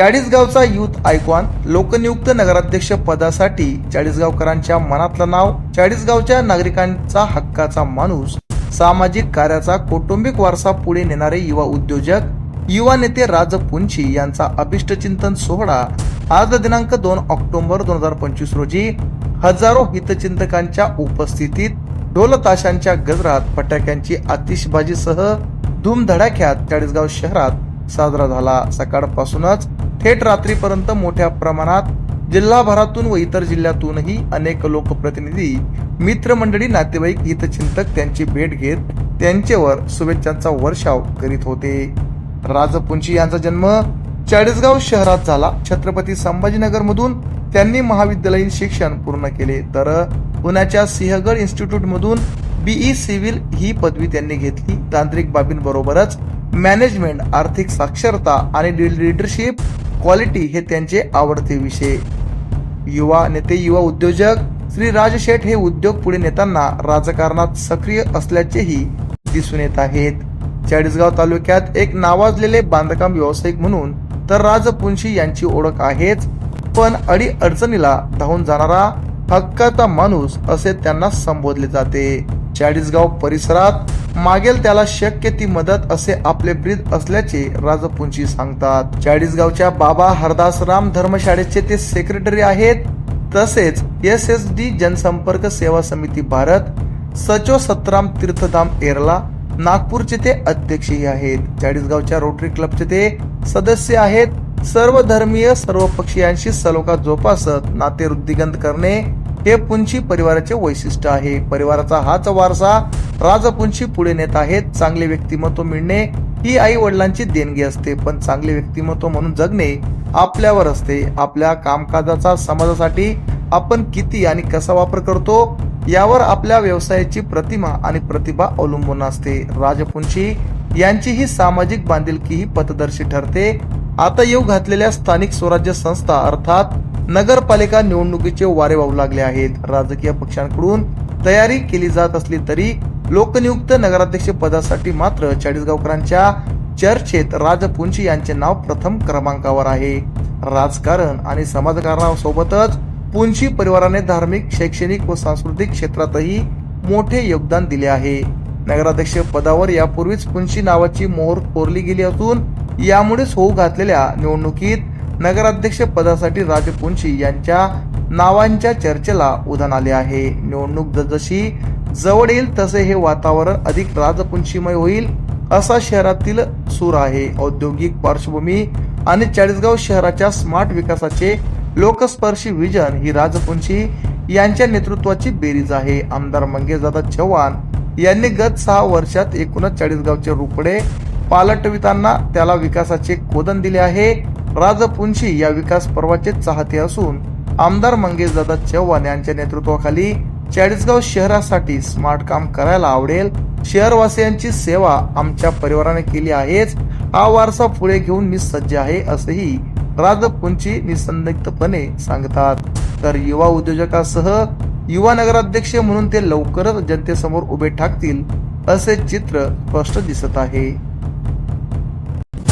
चाळीसगावचा youth icon लोकनियुक्त नगराध्यक्ष पदासाठी चाळीसगावकरांच्या मनातलं नाव चाळीसगावच्या नागरिकांचा हक्काचा माणूस सामाजिक कार्याचा कौटुंबिक वारसा पुढे नेणारे युवा उद्योजक युवा नेते राजपुंची यांचा अभिष्टचिंतन सोहळा आज दिनांक दोन ऑक्टोबर दोन हजार पंचवीस रोजी हजारो हितचिंतकांच्या उपस्थितीत ढोल ताशांच्या गजरात फटाक्यांची आतिषबाजीसह धूमधडाक्यात चाळीसगाव शहरात साजरा झाला. सकाळपासूनच थेट रात्रीपर्यंत मोठ्या प्रमाणात जिल्हाभरातून व इतर जिल्ह्यातूनही अनेक लोकप्रतिनिधी मित्रमंडळी नातेवाईक हितचिंतक त्यांची भेट घेत त्यांच्यावर शुभेच्छांचा वर्षाव करीत होते. राजपुंची यांचा जन्म चाळीसगाव शहरात झाला. छत्रपती संभाजीनगर मधून त्यांनी महाविद्यालयीन शिक्षण पूर्ण केले. तर पुण्याच्या सिंहगड इन्स्टिट्यूट मधून बीई सिव्हिल ही पदवी त्यांनी घेतली. तांत्रिक बाबींबरोबरच मॅनेजमेंट आर्थिक साक्षरता आणि लीडरशिप क्वालिटी हे त्यांचे आवडते विषय. युवा नेते युवा उद्योजक श्री राज शेठ हे उद्योग पुढे नेताना राजकारणात सक्रिय असल्याचेही दिसून येत आहेत. चाळीसगाव तालुक्यात एक नावाजलेले बांधकाम व्यावसायिक म्हणून तर राजपुंशी यांची ओळख आहेच पण अडी अडचणीला धावून जाणारा हक्काचा माणूस असे त्यांना संबोधले जाते. चाळीसगाव परिसरात मागेल त्याला शक्य ती मदत असे आपले ब्रीद असल्याचे राजपुंची सांगतात. चाळीसगावच्या बाबा हरदासराम धर्मशाळेचे ते सेक्रेटरी आहेत. तसेच एस एस डी जनसंपर्क सेवा समिती भारत सचो सतराम तीर्थधाम एरला नागपूरचे ते अध्यक्षही आहेत. चाळीसगावच्या रोटरी क्लबचे ते सदस्य आहेत. सर्व धर्मीय सर्व पक्षीयांशी सलोखा जोपासत नाते वृद्धिगंत करणे हे पुंशी परिवाराचे वैशिष्ट्य आहे. परिवाराचा हाच वारसा राजपुंशी पुढे नेत आहेत. चांगले व्यक्तिमत्व मिळणे ही आई वडिलांची देणगी असते. पण चांगले व्यक्तिमत्व म्हणून जगणे आपल्यावर असते. आपल्या कामकाजाचा समाजासाठी आपण किती आणि कसा वापर करतो यावर आपल्या व्यवसायाची प्रतिमा आणि प्रतिभा अवलंबून असते. राजपुंशी यांची ही सामाजिक बांधिलकी ही पथदर्शी ठरते. आता येऊ घातलेल्या स्थानिक स्वराज्य संस्था अर्थात नगरपालिका निवडणुकीचे वारे वाहू लागले आहेत. राजकीय पक्षांकडून तयारी केली जात असली तरी लोकनियुक्त नगराध्यक्ष पदासाठी मात्र चाळीसगावकरांच्या चर्चेत राजपुंची यांचे नाव प्रथम क्रमांकावर आहे. राजकारण आणि समाजकारणासोबतच पुंची परिवाराने धार्मिक शैक्षणिक व सांस्कृतिक क्षेत्रातही मोठे योगदान दिले आहे. नगराध्यक्ष पदावर यापूर्वीच पुंची नावाची मोहर कोरली गेली असून यामुळेच होऊ घातलेल्या निवडणुकीत नगराध्यक्ष पदासाठी राजपुंशी यांच्या नावांच्या चर्चेला उधाण आले आहे. निवडणूक जसजशी जवळ येईल तसे हे वातावरण अधिक राजपुंशीमय होईल असा शहरातील सूर आहे. औद्योगिक पार्श्वभूमी आणि चाळीसगाव शहराच्या स्मार्ट विकासाचे लोकस्पर्शी विजन ही राजपुंशी यांच्या नेतृत्वाची बेरीज आहे. आमदार मंगेशदादा चव्हाण यांनी गत सहा वर्षात एकूणच चाळीसगावचे रुपडे पालटविताना त्याला विकासाचे कोदन दिले आहे. राजपुंशी या विकास पर्वाचे चाहते असून आमदार मंगेशदादा चव्हाण यांच्या नेतृत्वाखाली चाळीसगाव शहरासाठी स्मार्ट काम करायला आवडेल. शहरवासियांची सेवा आमच्या परिवाराने केली आहेच. हा वारसा पुढे घेऊन मी सज्ज आहे असंही राजपुंची निसंदिग्धपणे सांगतात. तर युवा उद्योजकासह युवा नगराध्यक्ष म्हणून ते लवकरच जनतेसमोर उभे ठाकतील असे चित्र स्पष्ट दिसत आहे.